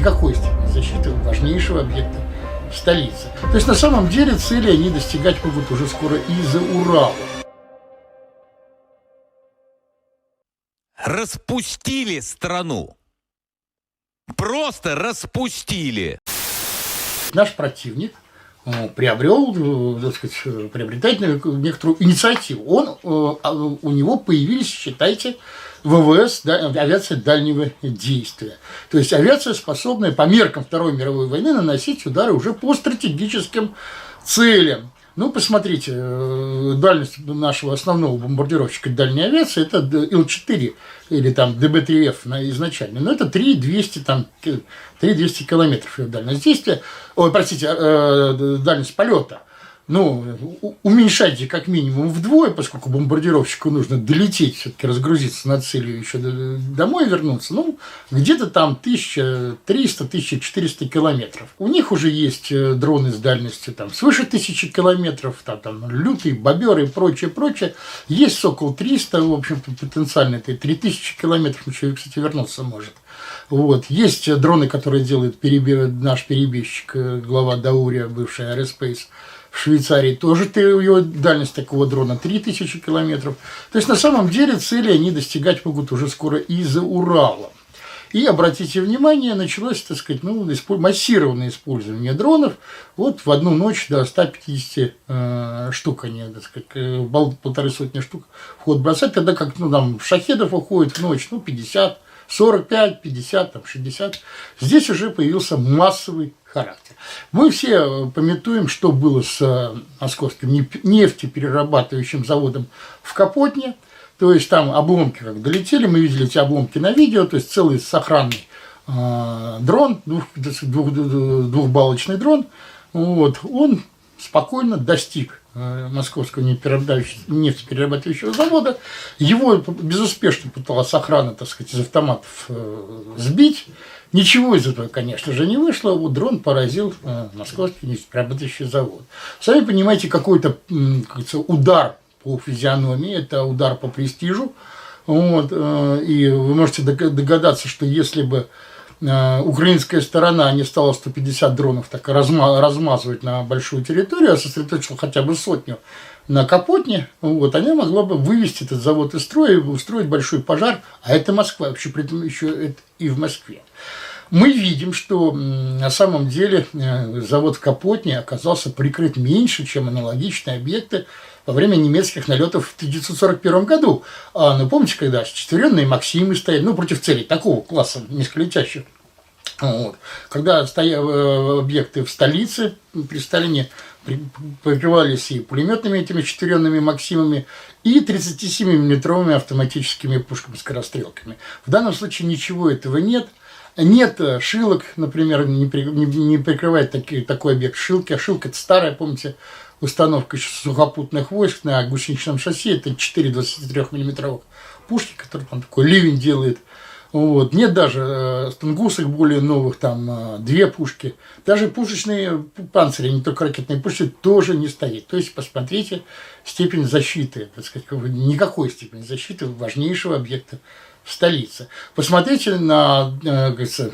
никакой защиты важнейшего объекта в столице. То есть на самом деле цели они достигать могут уже скоро из-за Урала. Распустили страну. Просто распустили. Наш противник приобрел, э, так сказать, э, приобретает некоторую инициативу. Он, э, а, у него появились, считайте, ВВС, да, авиация дальнего действия. То есть авиация, способная по меркам Второй мировой войны наносить удары уже по стратегическим целям. Ну, посмотрите, э, дальность нашего основного бомбардировщика дальней авиации это Ил-4 или там ДБ-3Ф изначально. Но это 3200, там, 3200 километров дальность действия, ой, простите, э, дальность полета ну, уменьшайте как минимум вдвое, поскольку бомбардировщику нужно долететь, все-таки разгрузиться на целью еще домой вернуться, ну, где-то там 1300-1400 километров. У них уже есть э, дроны с дальностью там свыше 1000 километров, там, там лютые, боберы и прочее, прочее. Есть Сокол 300, в общем-то, потенциально это 3000 километров, еще, кстати, вернуться может. Вот. Есть дроны, которые делает перебе... наш перебежчик, э, глава Даурия, бывший Aerospace, Швейцарии тоже ты, его дальность такого дрона 3000 километров. То есть на самом деле цели они достигать могут уже скоро из-за Урала. И обратите внимание, началось, так сказать, ну, массированное использование дронов. Вот в одну ночь до 150 э, штук они, так сказать, э, полторы сотни штук в ход бросать, тогда как ну, там шахедов уходит в ночь, ну, 50 45, 50, там, 60. Здесь уже появился массовый характер. Мы все э, пометуем, что было с э, московским нефтеперерабатывающим заводом в Капотне. То есть там обломки как долетели, мы видели эти обломки на видео, то есть целый сохранный э, дрон, двух, двух, двухбалочный дрон, вот, он спокойно достиг московского нефтеперерабатывающего завода. Его безуспешно пыталась охрана, так сказать, из автоматов э, сбить. Ничего из этого, конечно же, не вышло. Вот дрон поразил э, московский нефтеперерабатывающий завод. Сами понимаете, какой-то удар по физиономии, это удар по престижу. Вот, и вы можете догадаться, что если бы Э, украинская сторона не стала 150 дронов так размазывать на большую территорию, а сосредоточила хотя бы сотню на Капотне, вот, она могла бы вывести этот завод из строя устроить большой пожар, а это Москва, вообще при этом еще это и в Москве. Мы видим, что на самом деле э, завод в Капотне оказался прикрыт меньше, чем аналогичные объекты во время немецких налетов в 1941 году. А, ну, помните, когда четверенные Максимы стояли, ну, против целей такого класса низколетящих. Вот. Когда стояли э, объекты в столице при Сталине, прикрывались и пулеметными этими четверенными Максимами, и 37-миллиметровыми автоматическими пушками-скорострелками. В данном случае ничего этого нет. Нет э, шилок, например, не, не, не прикрывает таки, такой объект шилки. А шилка – это старая, помните, установка сухопутных войск на гусеничном шасси, это 4 23-мм пушки, которые там такой ливень делает. Вот. Нет даже э, стангусок более новых, там э, две пушки. Даже пушечные панцири, не только ракетные пушки, тоже не стоит. То есть посмотрите степень защиты, так сказать, никакой степени защиты важнейшего объекта в столице. Посмотрите на, э, говорится,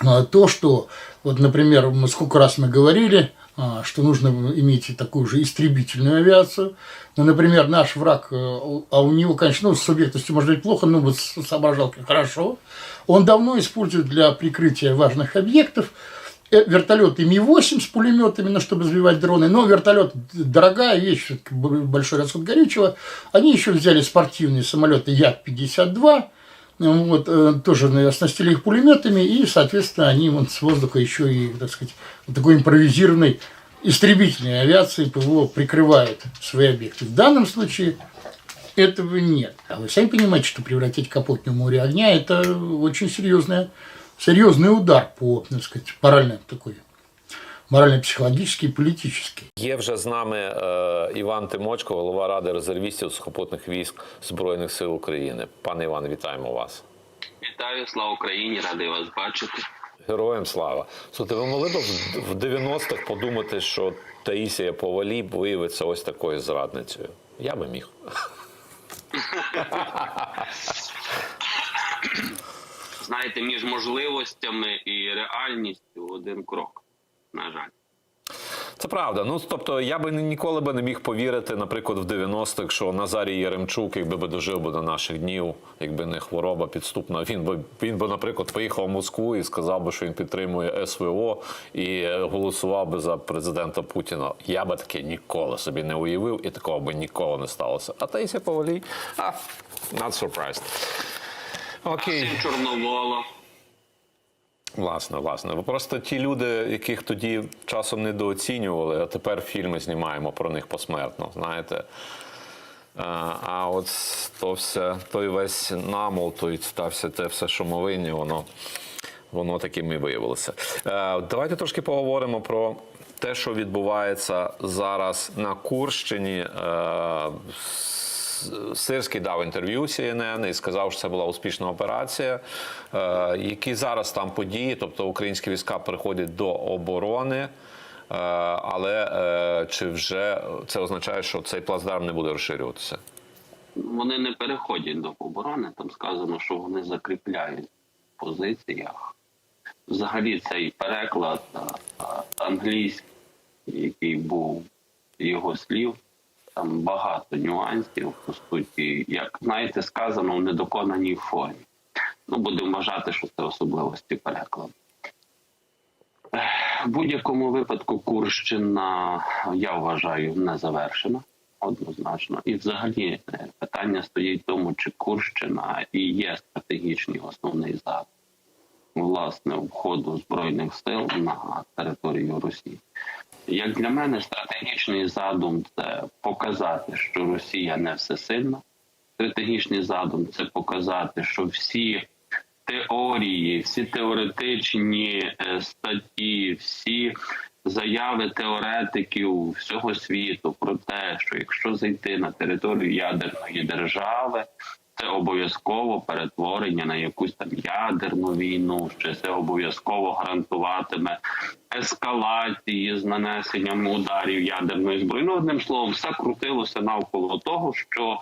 на то, что, вот, например, сколько раз мы говорили – что нужно иметь такую же истребительную авиацию. Ну, например, наш враг, э, а у него, конечно, ну, с субъектностью может быть плохо, но вот с соображалкой хорошо. Он давно использует для прикрытия важных объектов э, вертолеты Ми-8 с пулеметами, ну, чтобы сбивать дроны. Но вертолет дорогая вещь, большой расход горючего. Они еще взяли спортивные самолеты Як-52, вот, э, тоже оснастили их пулеметами, и, соответственно, они вот с воздуха еще и, так сказать, такой импровизированной истребительной авиации ПВО прикрывают свои объекты. В данном случае этого нет. А вы сами понимаете, что превратить Капотню в море огня – это очень серьезный, серьезный удар по, так сказать, моральной такой морально-психологічний і політичний. Є вже з нами е, Іван Тимочко, голова ради резервістів сухопутних військ Збройних сил України. Пане Іване, вітаємо вас. Вітаю, слава Україні, радий вас бачити. Героям слава. Слухайте, ви могли б в 90-х подумати, що Таїсія Повалій виявиться ось такою зрадницею? Я би міг. знаєте, між можливостями і реальністю один крок. На жаль. Це правда. Ну тобто, я би ніколи би не міг повірити, наприклад, в 90-х, що Назарій Яремчук, якби би дожив би до наших днів, якби не хвороба підступна, він би він би, наприклад, поїхав в Москву і сказав би, що він підтримує СВО і е, голосував би за президента Путіна. Я би таке ніколи собі не уявив, і такого би ніколи не сталося. А Таїсія Повалій, а not surprised. Окей. Чорновола. Власне, власне. Просто ті люди, яких тоді часом недооцінювали, а тепер фільми знімаємо про них посмертно, знаєте. А, а от то все, той весь намол, той та все те все шумовиння, воно, воно таким і виявилося. Е, давайте трошки поговоримо про те, що відбувається зараз на Курщині. Е, Сирський дав інтерв'ю CNN і сказав, що це була успішна операція. Е, які зараз там події? Тобто українські війська переходять до оборони, е, але е, чи вже це означає, що цей плацдарм не буде розширюватися? Вони не переходять до оборони. Там сказано, що вони закріпляють в позиціях. Взагалі цей переклад англійський, який був його слів, там багато нюансів, по суті, як знаєте, сказано в недоконаній формі. Ну, будемо вважати, що це особливості перекладу. В будь-якому випадку Курщина, я вважаю, не завершена однозначно. І взагалі е, питання стоїть в тому, чи Курщина і є стратегічний основний задум власне входу збройних сил на територію Росії. Як для мене, стратегічний задум це показати, що Росія не всесильна. Стратегічний задум це показати, що всі теорії, всі теоретичні е, статті, всі заяви теоретиків всього світу про те, що якщо зайти на територію ядерної держави, це обов'язково перетворення на якусь там ядерну війну, що це обов'язково гарантуватиме ескалації з нанесенням ударів ядерної зброї. Ну, одним словом, все крутилося навколо того, що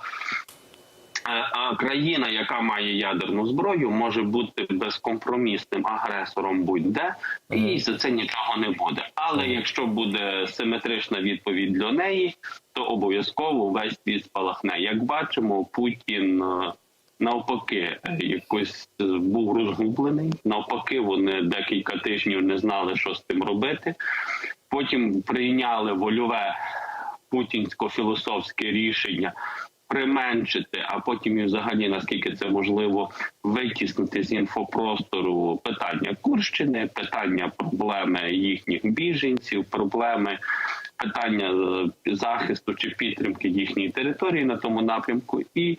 а країна, яка має ядерну зброю, може бути безкомпромісним агресором будь-де, і за це нічого не буде. Але якщо буде симетрична відповідь для неї, то обов'язково весь світ спалахне. Як бачимо, Путін. е, Навпаки, е, якось е, був розгублений. Навпаки, вони декілька тижнів не знали, що з тим робити. Потім прийняли вольове путінсько-філософське рішення применшити, а потім і взагалі наскільки це можливо витіснити з інфопростору питання Курщини, питання проблеми їхніх біженців, проблеми питання е, захисту чи підтримки їхньої території на тому напрямку. І